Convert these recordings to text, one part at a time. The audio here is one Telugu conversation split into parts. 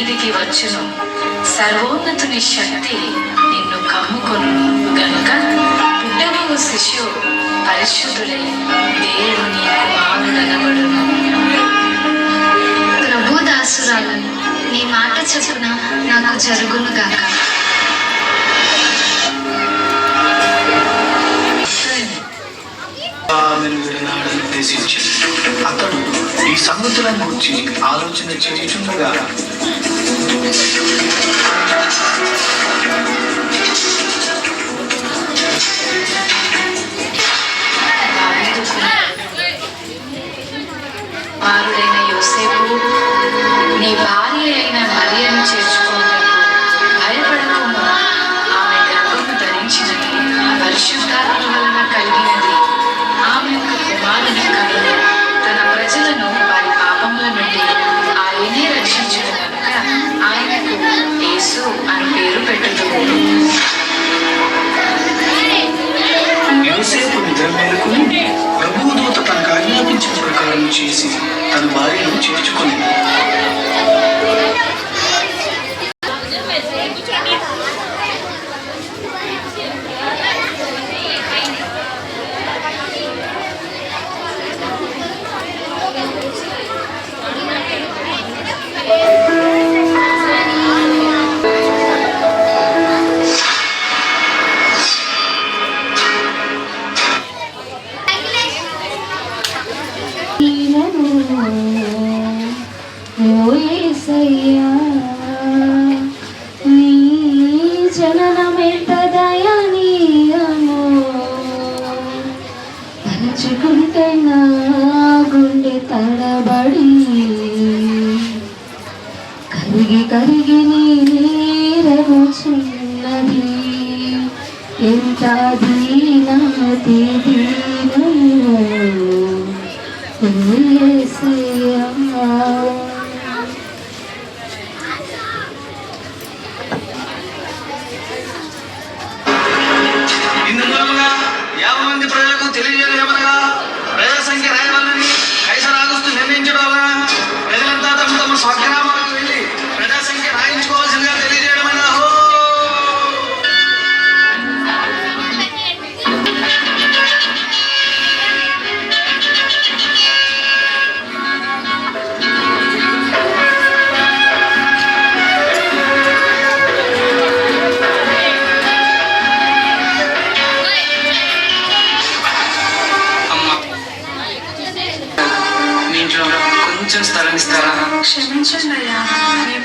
మీదికి వచ్చును. సర్వోన్నతుని శక్తి నిన్ను కమ్ముకొను. గనుక పుట్టబోవు శిశువు పరిశుద్ధుడై దేవుని కుమారుడనబడును. ప్రభు దాసురాలను నీ మాట చెప్పున నాకు జరుగును గాక. అతడు ఈ సంగతులను గురించి ఆలోచన చేయుచుండగా Thank you. నిద్ర ప్రభువు దూత తనకు ఆజ్ఞాపించిన ప్రకారం చేసి తన భార్యను చేర్చుకొని యేసయ్యా, నీ జననమెంత దయనీయమో. తలచుకుంటే నా గుండె తడబడి. కరిగి కరిగి నీ నీరగుచున్నది ఎంత దీనతి దీనమో.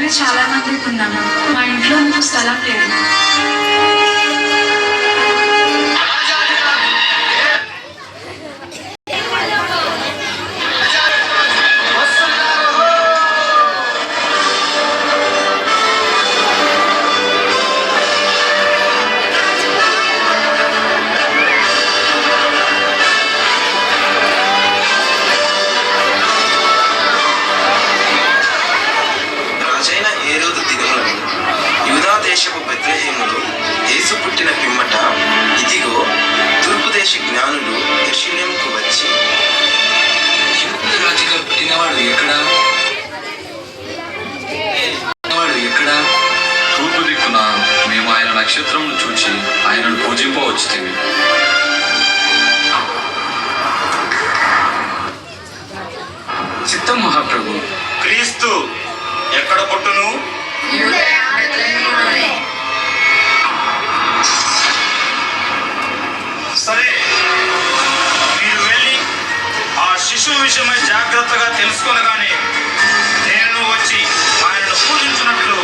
చాలా మందికి ఉన్నాము. మా ఇంట్లో స్థలం లేదు. నక్షత్రమును చూచి ఆయనను పూజింపవచ్చుతిమి చిత్తం మహాప్రభు క్రీస్తు ఎక్కడ పుట్టును? సరే మీరు వెళ్ళి ఆ శిశువు విషయమై జాగ్రత్తగా తెలుసుకొనగానే నేను వచ్చి ఆయనను పూజించినట్లు